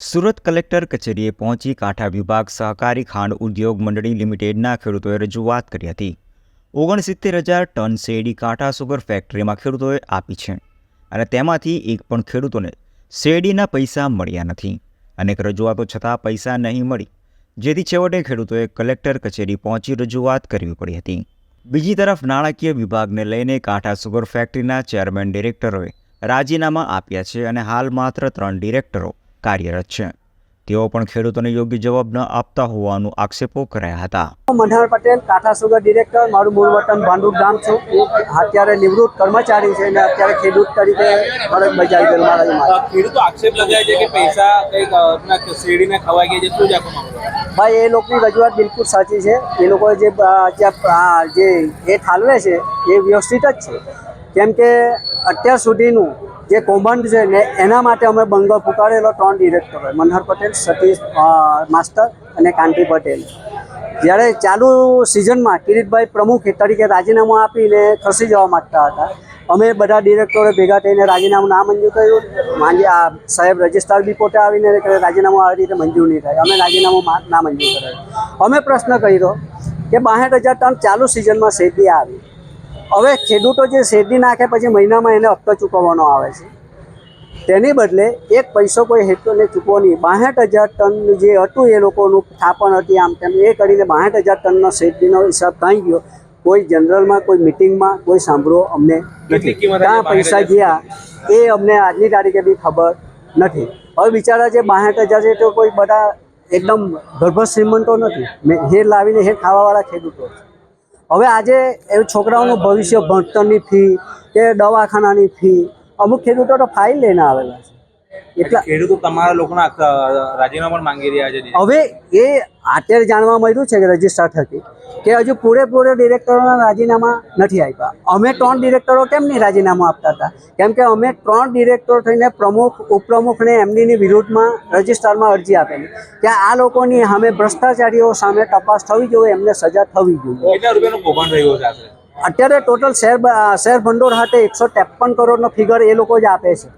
Surat collector કચેરીએ પહોંચી કાંઠા વિભાગ સહકારી ખાંડ ઉદ્યોગ મંડળી લિમિટેડના ખેડૂતોએ રજૂઆત કરી હતી. ઓગણસિત્તેર હજાર ટન શેરડી કાંઠા સુગર ફેક્ટરીમાં ખેડૂતોએ આપી છે અને તેમાંથી એક પણ ખેડૂતોને શેરડીના પૈસા મળ્યા નથી. અનેક રજૂઆતો છતાં પૈસા નહીં મળી, જેથી છેવટે ખેડૂતોએ કલેક્ટર કચેરી પહોંચી રજૂઆત કરવી પડી હતી. બીજી તરફ નાણાકીય વિભાગને લઈને કાંઠા સુગર ફેક્ટરીના ચેરમેન ડિરેક્ટરોએ રાજીનામા આપ્યા છે અને હાલ માત્ર ત્રણ ડિરેક્ટરો કાર્યરત છે. તેઓ પણ ખેડૂતોને યોગ્ય જવાબ ન આપતા હોવાનું આક્ષેપો કરાયા હતા. મનહર પટેલ કાંઠા સુગર ડિરેક્ટર મારું મૂળ વતન ભાંડુપ ગામ છું. હું અત્યારે નિવૃત્ત કર્મચારી છે અને અત્યારે ખેડૂત તરીકે ફરજ બજાવી ગયેલ મારા ખેડૂતો આક્ષેપ લગાવે છે કે પૈસા કંઈક શેરડીને ખવાઈ ગયા છે શું જ? ભાઈ એ લોકોની રજૂઆત બિલકુલ સાચી છે. એ લોકો જે જે એ ઠાલવે છે એ વ્યવસ્થિત જ છે. કેમ કે અત્યાર સુધીનું જે કૌભાંડ છે ને એના માટે અમે બંગલો પુકારેલો ત્રણ ડિરેક્ટરો મનહર પટેલ, સતીશ માસ્ટર અને કાંતિ પટેલ. જ્યારે ચાલુ સિઝનમાં કિરીટભાઈ પ્રમુખ તરીકે રાજીનામું આપીને ખસી જવા માગતા હતા. અમે બધા ડિરેક્ટરો ભેગા થઈને રાજીનામું ના મંજૂર કર્યું. માંજી આ સાહેબ રજિસ્ટ્રાર બી પોતે આવીને રાજીનામું આવી રીતે મંજૂર નહીં થાય. અમે રાજીનામું ના મંજૂર કરાયું અમે પ્રશ્ન કર્યો કે બાસઠ હજાર ટન ચાલુ સિઝનમાં શેરડી આવી. હવે ખેડૂતો જે શેરડી નાખે પછી મહિનામાં એને હપ્તો ચૂકવવાનો આવે છે. તેની બદલે એક પૈસો કોઈ હેતુને ચૂકવો નહીં બાસઠ હજાર ટન જે હતું એ લોકોનું થાપણ હતી આમ તેમ. એ કરીને બાસઠ હજાર ટનનો શેરડીનો હિસાબ કાંઈ ગયો. કોઈ જનરલમાં કોઈ મિટિંગમાં કોઈ સાંભળો અમને નથી. ક્યાં પૈસા 62,000? ગયા એ અમને આજની તારીખે બી ખબર નથી. હવે બિચારા જે બાસઠ હજાર છે તો કોઈ બધા એકદમ ગર્ભ શ્રીમંતો નથી. મેં હેર લાવીને હેર ખાવાવાળા ખેડૂતો છે. હવે આજે એ છોકરાઓનું ભવિષ્ય ભણતરની ફી કે દવાખાનાની ફી અમુક ખેડૂતો તો ફાઇલ લઈને આવેલા છે એટલા ખેડૂતો તમારા લોકોના રાજીનામા પણ માંગી રહ્યા છે. હવે એ અત્યારે જાણવા મળ્યું છે કે રજિસ્ટર થકી કે હજુ પૂરેપૂરે ડિરેક્ટરોના રાજીનામા નથી આપ્યા. અમે ત્રણ ડિરેક્ટરો કેમ નહીં રાજીનામું આપતા હતા? કેમ કે અમે ત્રણ ડિરેક્ટરો થઈને પ્રમુખ ઉપપ્રમુખને એમનીની વિરુદ્ધમાં રજિસ્ટરમાં અરજી આપેલી. કે આ લોકોની સામે ભ્રષ્ટાચારીઓ સામે તપાસ થવી જોઈએ એમને સજા થવી જોઈએ. કેટલા રૂપિયાનું કૌભાંડ રહ્યું છે અત્યારે ટોટલ શેર શેર ભંડોળ હાથે એકસો ત્રેપન કરોડનો ફિગર એ લોકો જ આપે છે.